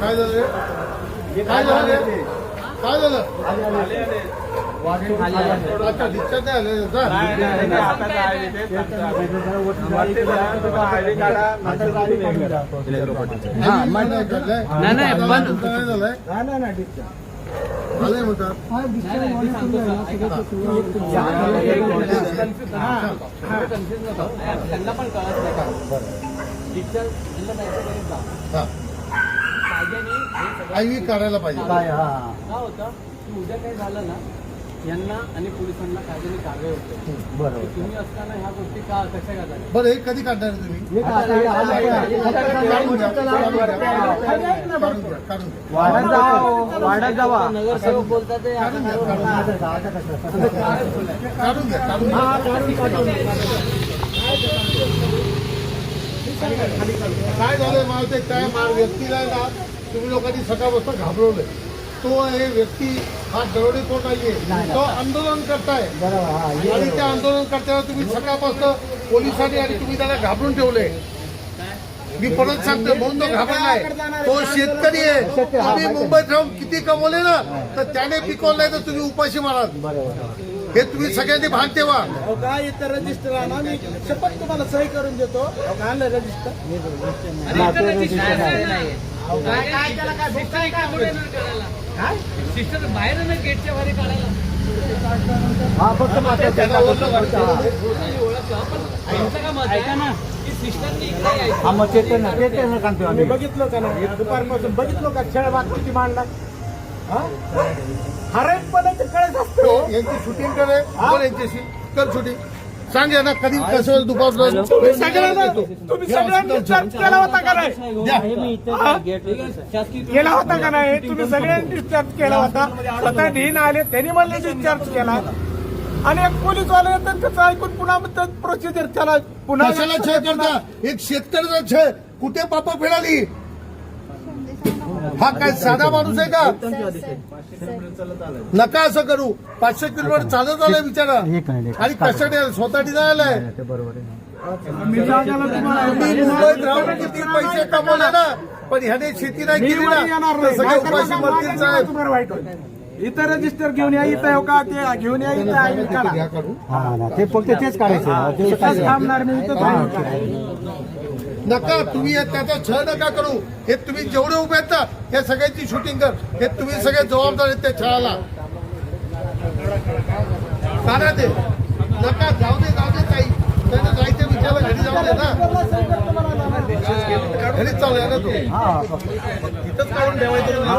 काय झालं? काय झालं? काय झालं? अच्छा डिस्चार्ज नाही आलं. नाही झालंय. नाही, नाही, पण- तुमचं नाही झालंय आलंय म्हणतात त्यांना पण कळत नाही का डिस्चार्ज त्यांना जायचं गरज जा. हा हे काढायला पाहिजे काय होतं की उद्या काय झालं ना यांना आणि पोलिसांना कायद्याने कारवाई होते बरोबर तुम्ही असताना ह्या गोष्टी का कशा का झाल्या बरं हे कधी काढणार तुम्ही हे आता हे आहे. काढून काढून काढून काढून. वाढत जावा वाढत जावा नगरसेवक बोलतात ते काढून. काढून काढून काय झालंय मला ते काय मा- व्यक्तीला ना तुम्ही लोकांनी सकाळपासून घाबरवलंय. तो हे व्यक्ती हा दरोडे कोण नाहीये. तो आंदोलन करताय. बरोबर हा आणि त्या आंदोलन करताना तुम्ही सकाळपासून पोलिसांनी आणि तुम्ही त्याला घाबरून ठेवले मी परत सांगतो म्हणून तो घाबरलाय. तो शेतकरी आहे. तुम्ही मुंबईत राहून किती कमवले ना तर त्याने पिकवलं नाही तर तुम्ही उपाशी माराल. बरोबर. हे तुम्ही सगळ्यांनी भान ठेवा. अहो, काय इथं रजिस्टर आणा मी शपथ तुम्हाला सही करून देतो. रजिस्टर काय काय त्याला काय भूक काय काय होईल? काय? सिस्टर बाहेर ना गेटच्या बाहेर काढायला. हा फक्त मात्र त्याला ओळखलं ऐका ना. की सिस्टरनी इकडे यायचं हा मग आम्ही. बघितलं का नाही? दुपारपासून बघितलं का? खेळबाग किती मांडला. हरेकपणाचे कळत असतो यांची शूटिंग करे यांच्याशी? कर शूटिंग. सांग यांना कधी कसं दुपार तुम्ही सगळ्यांना तुम्ही सगळ्यांनी चर्च केला होता का नाही केला होता का नाही तुम्ही सगळ्यांनी चर्च केला होता स्वतः ढीन आले त्यांनी म्हणले चर्च केला आणि एक पोलीसवाले येतात त्याचं ऐकून पुन्हा प्रोसिजर त्याला पुन्हा कशाला छळ करता एक शेतकऱ्याचा छळ कुठे पापा फेडाली हा काय साधा माणूस आहे का? नका असं करू. पाचशे किलोमीटर चालत आलाय बिचारा. आणि कशासाठी स्वतःसाठी जायला बरोबर तुम्ही मुंबईत राहून किती पैसे कमवले ना? पण ह्याने शेती नाही केली ना. सगळे उपाशी मरतील साहेब. इथं रजिस्टर घेऊन या इथं हो का? ते घेऊन या इथं आहे काढा हा ते फक्त तेच काढायचं ते इथंच थांबणार मी इथं. नका तुम्ही हे त्याचा छळ नका करू. हे तुम्ही जेवढे उभे आहेत ना या सगळ्यांची शूटिंग कर. हे तुम्ही सगळे जबाबदार आहेत त्या छळाला. काढा ते. नका जाऊ दे जाऊ दे काही त्यांना जायचं विचारलं घरी जाऊ दे ना. घरीच चालू आहे ना तो. हा इथंच काढून ठेवायचं. हा,